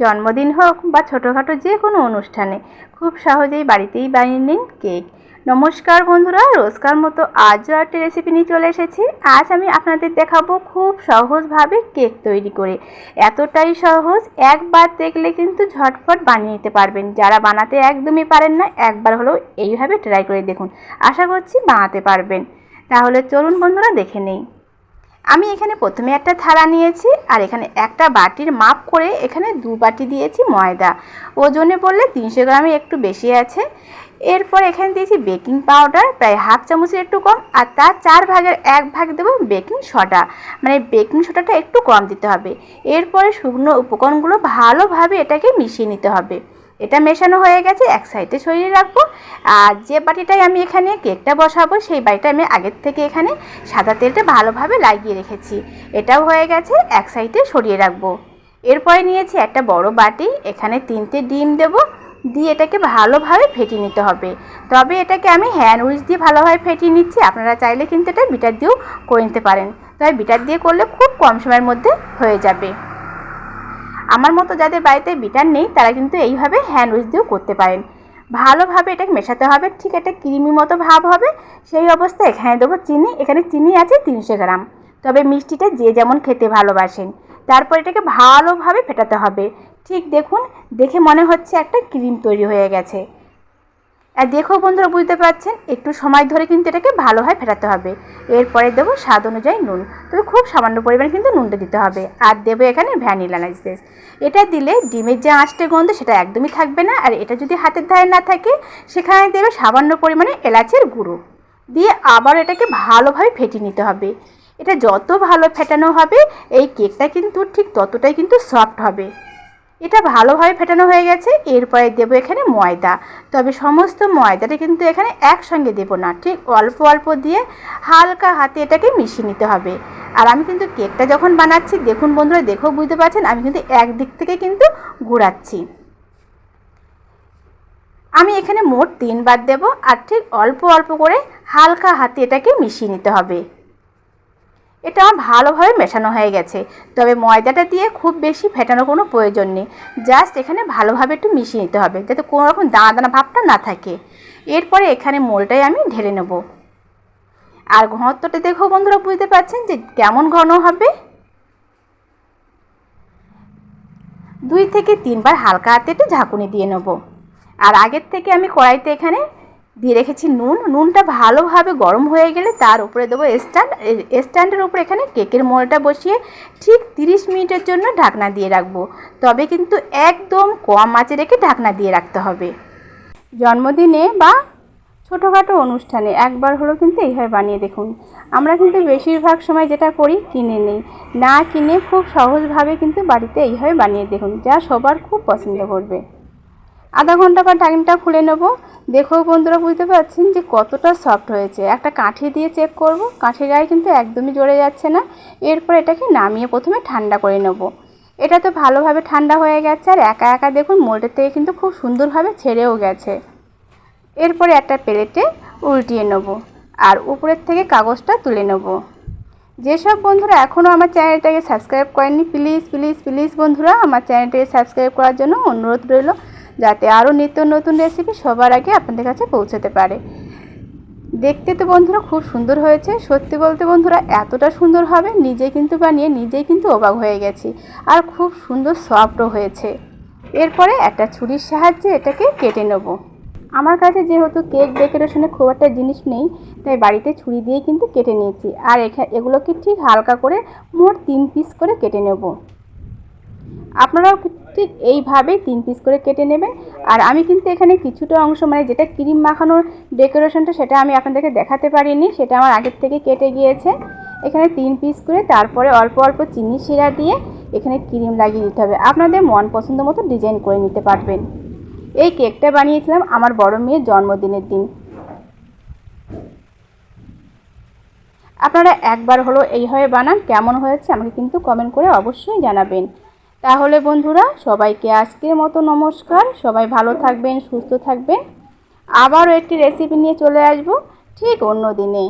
জন্মদিন হোক বা ছোটোখাটো যে কোনো অনুষ্ঠানে খুব সহজেই বাড়িতেই বানিয়ে নিন কেক। নমস্কার বন্ধুরা, রোজকার মতো আজও একটা রেসিপি নিয়ে চলে এসেছি। আজ আমি আপনাদের দেখাবো খুব সহজভাবে কেক তৈরি করে। এতটাই সহজ, একবার দেখলে কিন্তু ঝটফট বানিয়ে নিতে পারবেন। যারা বানাতে একদমই পারেন না, একবার হলেও এইভাবে ট্রাই করে দেখুন। আশা করছি বানাতে পারবেন। তাহলে চলুন বন্ধুরা, দেখে নেই। আমি এখানে প্রথমে একটা থালা নিয়েছি আর এখানে একটা বাটির মাপ করে এখানে দু বাটি দিয়েছি ময়দা। ওজনে বললে তিনশো গ্রামে একটু বেশি আছে। এরপর এখানে দিয়েছি বেকিং পাউডার, প্রায় হাফ চামচের একটু কম, আর তার চার ভাগের এক ভাগ দেবো বেকিং সোডা। মানে বেকিং সোডাটা একটু কম দিতে হবে। এরপরে শুকনো উপকরণগুলো ভালোভাবে এটাকে মিশিয়ে নিতে হবে। এটা মেশানো হয়ে গেছে, এক সাইডে সরিয়ে রাখব। আর যে বাটিটায় আমি এখানে কেকটা বসাবো, সেই বাটিটা আমি আগের থেকে এখানে সাদা তেলটা ভালোভাবে লাগিয়ে রেখেছি। এটাও হয়ে গেছে, এক সাইডে সরিয়ে রাখব। এরপরে নিয়েছি একটা বড় বাটি, এখানে তিনটে ডিম দেবো। দিয়ে এটাকে ভালোভাবে ফেটিয়ে নিতে হবে। তবে এটাকে আমি হ্যান্ড উইচ দিয়ে ভালোভাবে ফেটিয়ে নিচ্ছি। আপনারা চাইলে কিন্তু এটা বিটার দিয়েও করে নিতে পারেন। তবে বিটার দিয়ে করলে খুব কম সময়ের মধ্যে হয়ে যাবে। আমার মতো যাদের বাড়িতে বিটার নেই, তারা কিন্তু এইভাবে হ্যান্ড উইচ দিয়েও করতে পারেন। ভালোভাবে এটাকে মেশাতে হবে, ঠিক একটা ক্রিমি মতো ভাব হবে, সেই অবস্থায় এখানে দেবো চিনি, এখানে চিনি আছে তিনশো গ্রাম। তবে মিষ্টিটা যে যেমন খেতে ভালোবাসেন, তারপর এটাকে ভালোভাবে ফেটাতে হবে। ঠিক দেখুন, দেখে মনে হচ্ছে একটা ক্রিম তৈরি হয়ে গেছে। আর দেখো বন্ধুরা, বুঝতে পারছেন? একটু সময় ধরে কিন্তু এটাকে ভালোভাবে ফেটাতে হবে। এরপরে দেবো স্বাদ অনুযায়ী নুন। তবে খুব সামান্য পরিমাণে কিন্তু নুনটা দিতে হবে। আর দেবো এখানে ভ্যানিলা নাইসেস। এটা দিলে ডিমের যে আঁচটে গন্ধ, সেটা একদমই থাকবে না। আর এটা যদি হাতের ধারে না থাকে, সেখানে দেবে সামান্য পরিমাণে এলাচের গুঁড়ো। দিয়ে আবার এটাকে ভালোভাবে ফেটিয়ে নিতে হবে। এটা যত ভালো ফেটানো হবে, এই কেকটা কিন্তু ঠিক ততটাই কিন্তু সফট হবে। এটা ভালোভাবে ফেটানো হয়ে গেছে, এরপরে দেবো এখানে ময়দা। তবে সমস্ত ময়দাটা কিন্তু এখানে একসঙ্গে দেবো না, ঠিক অল্প অল্প দিয়ে হালকা হাতে এটাকে মিশিয়ে নিতে হবে। আর আমি কিন্তু কেকটা যখন বানাচ্ছি, দেখুন বন্ধুরা, দেখেও বুঝতে পারছেন, আমি কিন্তু একদিক থেকে কিন্তু ঘুরাচ্ছি। আমি এখানে মোট তিনবার দেবো, আর ঠিক অল্প অল্প করে হালকা হাতে এটাকে মিশিয়ে নিতে হবে। এটা ভালোভাবে মেশানো হয়ে গেছে। তবে ময়দাটা দিয়ে খুব বেশি ফেটানোর কোনো প্রয়োজন নেই। জাস্ট এখানে ভালোভাবে একটু মিশিয়ে নিতে হবে, যাতে কোনো রকম দানা দানা ভাবটা না থাকে। এরপরে এখানে মোলটাই আমি ঢেলে নেব। আর ঘনত্বটা দেখো বন্ধুরা, বুঝতে পারছেন যে কেমন ঘন হবে? দুই থেকে তিনবার হালকা হাতে একটু ঝাঁকুনি দিয়ে নেব। আর আগের থেকে আমি কড়াইতে এখানে দিয়ে রেখেছি নুন। নুনটা ভালোভাবে গরম হয়ে গেলে তার উপরে দেবো স্ট্যান্ড। স্ট্যান্ডের উপরে এখানে কেকের মোলটা বসিয়ে ঠিক 30 মিনিটের জন্য ঢাকনা দিয়ে রাখব। তবে কিন্তু একদম কম আঁচে রেখে ঢাকনা দিয়ে রাখতে হবে। জন্মদিনে বা ছোটোখাটো অনুষ্ঠানে একবার হলেও কিন্তু এইভাবে বানিয়ে দেখুন। আমরা কিন্তু বেশিরভাগ সময় যেটা করি, কিনে নিই। না কিনে খুব সহজভাবে কিন্তু বাড়িতে এইভাবে বানিয়ে দেখুন। যা সবার খুব পছন্দ করবে। আধা ঘণ্টা বা টাইমটা খুলে নেব। দেখো বন্ধুরা, বুঝতে পারছেন যে কতটা সফট হয়েছে। একটা কাঠি দিয়ে চেক করব, কাঠির গায়ে কিন্তু একদমই জড়ে যাচ্ছে না। এরপর এটাকে নামিয়ে প্রথমে ঠান্ডা করে নেব। এটা তো ভালোভাবে ঠান্ডা হয়ে গেছে, আর একা একা দেখুন মোল্ডের থেকে কিন্তু খুব সুন্দরভাবে ছেড়েও গেছে। এরপরে একটা প্লেটে উল্টিয়ে নেব, আর উপরের থেকে কাগজটা তুলে নেব। যেসব বন্ধুরা এখনও আমার চ্যানেলটাকে সাবস্ক্রাইব করেননি প্লিজ প্লিজ প্লিজ বন্ধুরা, আমার চ্যানেলটাকে সাবস্ক্রাইব করার জন্য অনুরোধ রইল। যাতে আরও নিত্য নতুন রেসিপি সবার আগে আপনাদের কাছে পৌঁছাতে পারে। দেখতে তো বন্ধুরা খুব সুন্দর হয়েছে। সত্যি বলতে বন্ধুরা, এতটা সুন্দর হবে, নিজে কিন্তু বানিয়ে নিজেই কিন্তু অবাক হয়ে গেছি। আর খুব সুন্দর সফটও হয়েছে। এরপরে একটা ছুরির সাহায্যে এটাকে কেটে নেব। আমার কাছে যেহেতু কেক ডেকোরেশনে খুব একটা জিনিস নেই, তাই বাড়িতে ছুরি দিয়ে কিন্তু কেটে নিয়েছি। আর এখানে এগুলোকে ঠিক হালকা করে মোট তিন পিস করে কেটে নেব। আপনারাও ঠিক এইভাবেই তিন পিস করে কেটে নেবেন। আর আমি কিন্তু এখানে কিছুটা অংশ মানে যেটা ক্রিম মাখানোর ডেকোরেশনটা সেটা আমি আপনাদেরকে দেখাতে পারিনি, সেটা আমার আগের থেকে কেটে গিয়েছে। এখানে তিন পিস করে, তারপরে অল্প অল্প চিনি শিরা দিয়ে এখানে ক্রিম লাগিয়ে দিতে হবে। আপনাদের মন পছন্দ মতো ডিজাইন করে নিতে পারবেন। এই কেকটা বানিয়েছিলাম আমার বড় মেয়ের জন্মদিনের দিন। আপনারা একবার হলো এইভাবে বানান, কেমন হয়েছে আমাকে কিন্তু কমেন্ট করে অবশ্যই জানাবেন। তাহলে বন্ধুরা, সবাইকে আজকের মতো নমস্কার। সবাই ভালো থাকবেন, সুস্থ থাকবেন। আবারও একটি রেসিপি নিয়ে চলে আসব, ঠিক অন্য দিনে।